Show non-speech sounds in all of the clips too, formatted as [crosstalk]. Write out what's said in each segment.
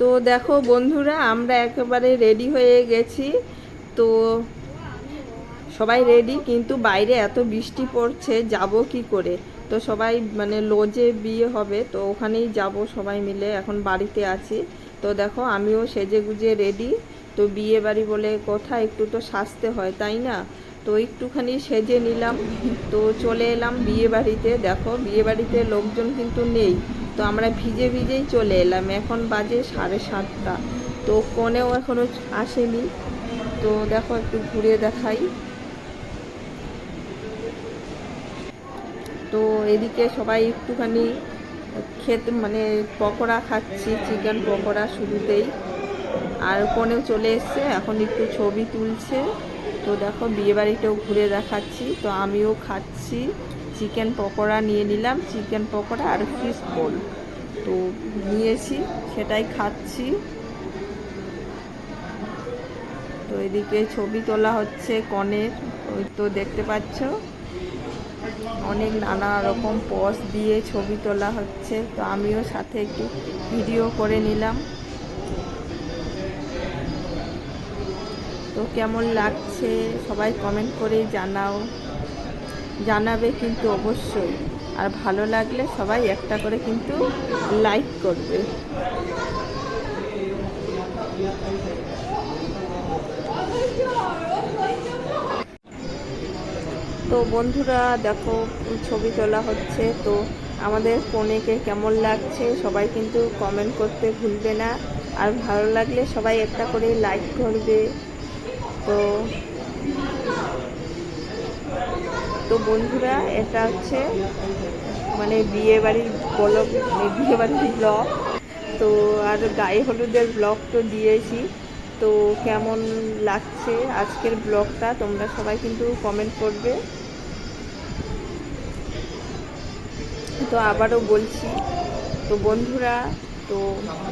তো দেখো বন্ধুরা, আমরা একেবারে রেডি হয়ে গেছি। তো সবাই রেডি কিন্তু বাইরে এত বৃষ্টি পড়ছে, যাব কি করে? তো সবাই মানে লজে বিয়ে হবে, তো ওখানেই যাব সবাই মিলে, এখন বাড়িতে আছি। তো দেখো, আমিও সেজে গুজে রেডি তো বিয়ে বাড়ি বলে কথা, একটু তো সাজতে হয়, তাই না? তো একটুখানি সেজে নিলাম। তো চলে এলাম বিয়ে বাড়িতে। দেখো, বিয়ে বাড়িতে লোকজন কিন্তু নেই। তো আমরা ভিজে ভিজেই চলে এলাম। এখন বাজে সাড়ে সাতটা। তো কোনেও এখনও আসেনি। তো দেখো একটু ঘুরে দেখাই। তো এদিকে সবাই একটুখানি খেতে মানে পকোড়া খাচ্ছি, চিকেন পকোড়া শুরুতেই। আর কোনেও চলে এসছে, এখন একটু ছবি তুলছে। তো দেখো বিয়েবাড়িটাও ঘুরে দেখাচ্ছি। তো আমিও খাচ্ছি। চিকেন পকোড়া নিয়ে নিলাম। চিকেন পকোড়া আর ফিশ বোল। তো নিয়েছি, সেটাই খাচ্ছি। তো এদিকে ছবি তোলা হচ্ছে কনের, ওই তো দেখতে পাচ্ছ। অনেক নানা রকম পজ দিয়ে ছবি তোলা হচ্ছে। তো আমিও সাথে একটু ভিডিও করে নিলাম। তো কেমন লাগছে সবাই কমেন্ট করে জানাও। জানাবে কিন্তু অবশ্যই। আর ভালো লাগলে সবাই একটা করে কিন্তু লাইক করবে। তো বন্ধুরা, দেখো, ছবি তোলা হচ্ছে। তো আমাদের কনেকে কেমন লাগছে সবাই কিন্তু কমেন্ট করতে ভুলবে না। আর ভালো লাগলে সবাই একটা করে লাইক করবে। তো তো বন্ধুরা, এটা হচ্ছে মানে বিয়ে বাড়ির ব্লগ বিয়ে বাড়ির ব্লগ তো আর গায়ে হলুদের ব্লগ তো দিয়েছি। তো কেমন লাগছে আজকের ব্লগটা তোমরা সবাই কিন্তু কমেন্ট করবে। তো আবারও বলছি, তো বন্ধুরা, তো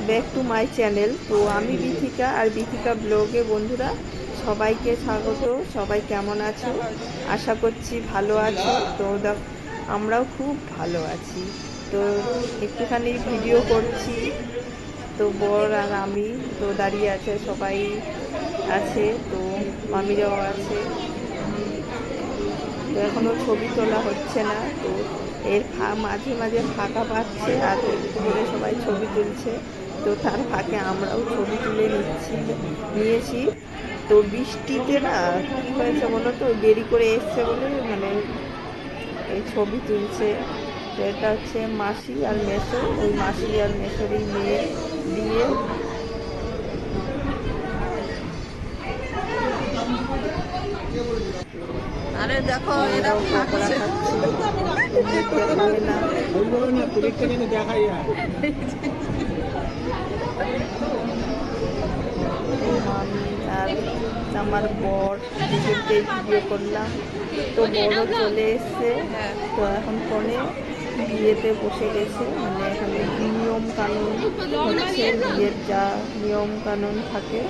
ব্যাক টু মাই চ্যানেল তো আমি বিথিকা আর বিথিকা ব্লগে বন্ধুরা সবাইকে স্বাগত। সবাই কেমন আছো? আশা করছি ভালো আছো। তো আমরাও খুব ভালো আছি। তো একটুখানি ভিডিও করছি। তো বর আর আমি তো দাঁড়িয়ে আছে, সবাই আছে, তো মামিরাও আছে। তো এখনও ছবি তোলা হচ্ছে না, তো এর মাঝে মাঝে ফাঁকা পাচ্ছে আর করে সবাই ছবি তুলছে। তো তার ফাঁকে আমরাও ছবি তুলে নিচ্ছি, নিয়েছি। তো বৃষ্টিতে না কী হয়েছে বলো তো? দেরি করে এসছে বলে মানে এই ছবি তুলছে। তো এটা হচ্ছে মাসি আর মেসো। ওই মাসি আর মেসোরই মেয়ে দিয়ে আরে দেখো এরা পকোড়া খাচ্ছে। না দেখাই [laughs] আর মামি আর আমার বর দুজনকে ভিডিও করলাম। তো বড় চলে এসছে। তো এখন ফোনে বিয়েতে বসে গেছে। মানে এখানে নিয়ম কানুন হচ্ছে বিয়ের যা নিয়ম কানুন থাকে।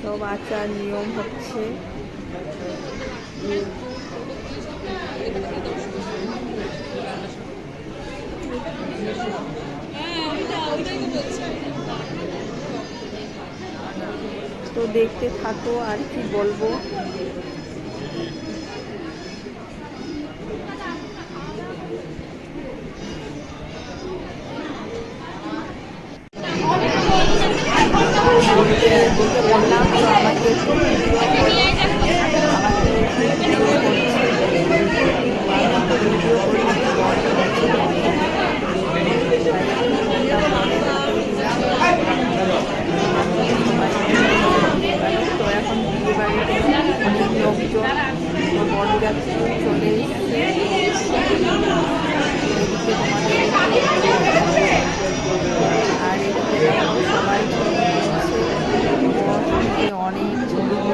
সব আচার নিয়ম হচ্ছে তো দেখতে থাকো আর কি বলব।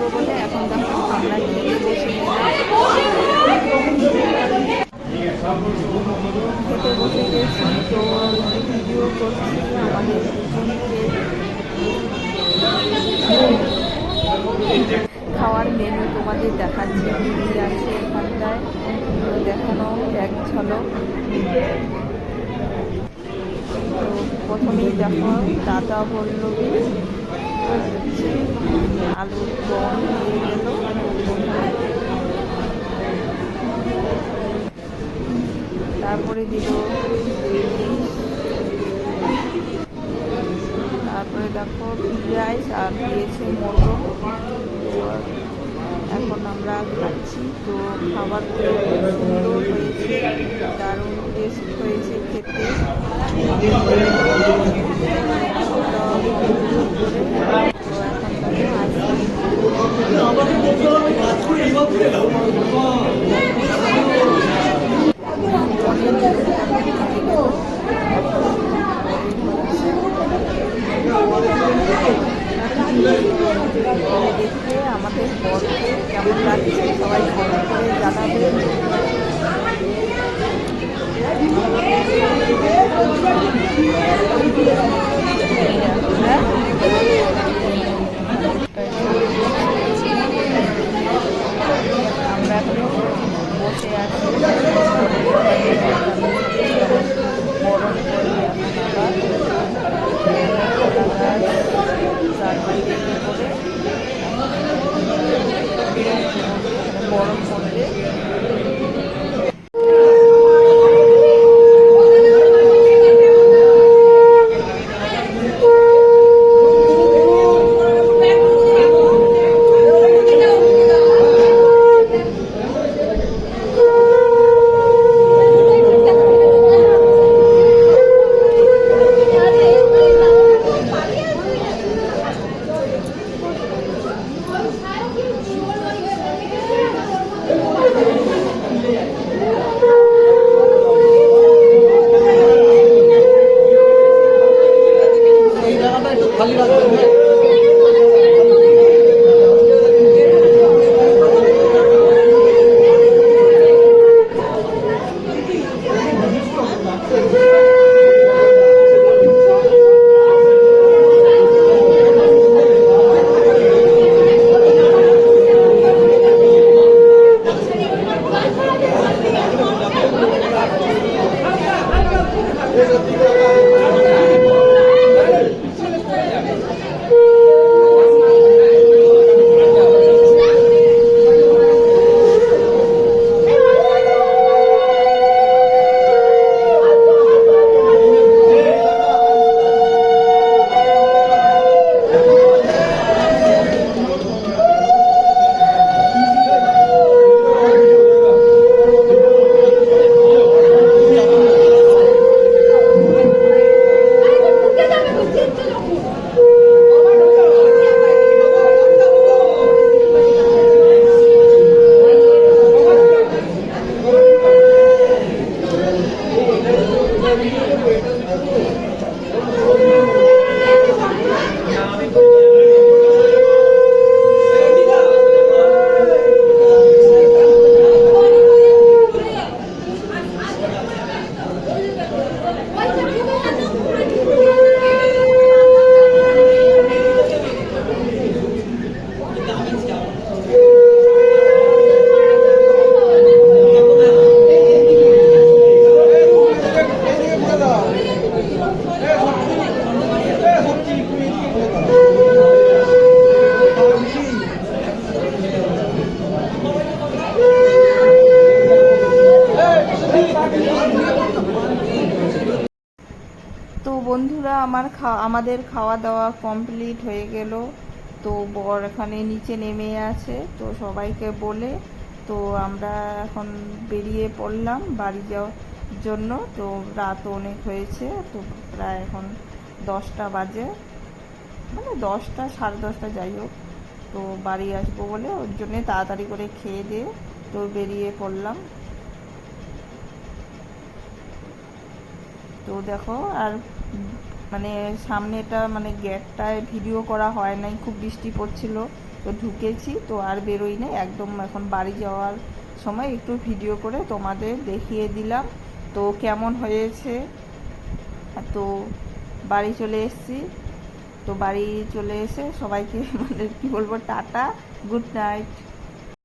আসব বলে এখন দেখো আমরা খেতে বসে গেছি তো ভিডিও করছি খাওয়ার মেনু তোমাদের দেখাচ্ছি, কী আছে এখানটায়। দেখানো এক ঝলক। প্রথমেই দেখো, দাদা পল্লবী তারপরে দিল তারপরে দেখো পিঁয়াজ আর দিয়েছে মোটর। এখন আমরা খাচ্ছি। তো খাবারগুলো খুব সুন্দর হয়েছে দারুণ টেস্ট হয়েছে খেতে। এখন forums আমার খাওয়া, আমাদের খাওয়া দাওয়া কমপ্লিট হয়ে গেল। তো বর এখানে নিচে নেমে আছে, তো সবাইকে বলে তো আমরা এখন বেরিয়ে পড়লাম বাড়ি যাওয়ার জন্য। তো রাত অনেক হয়েছে, তো প্রায় এখন দশটা বাজে। মানে দশটা, সাড়ে দশটা যাই হোক। তো বাড়ি আসব বলে ওর জন্যে তাড়াতাড়ি করে খেয়ে দিয়ে তো বেরিয়ে পড়লাম। তো দেখো, আর মানে সামনেটা মানে গেটটায় ভিডিও করা হয় নাই, খুব বৃষ্টি পড়ছিল, তো ঢুকেছি, তো আর বেরোই নাই, একদম এখন বাড়ি যাওয়ার সময় একটু ভিডিও করে তোমাদের দেখিয়ে দিলাম, তো কেমন হয়েছে? তো বাড়ি চলে এসেছি, তো বাড়ি চলে এসে সবাইকে মানে কী বলব, টাটা গুড নাইট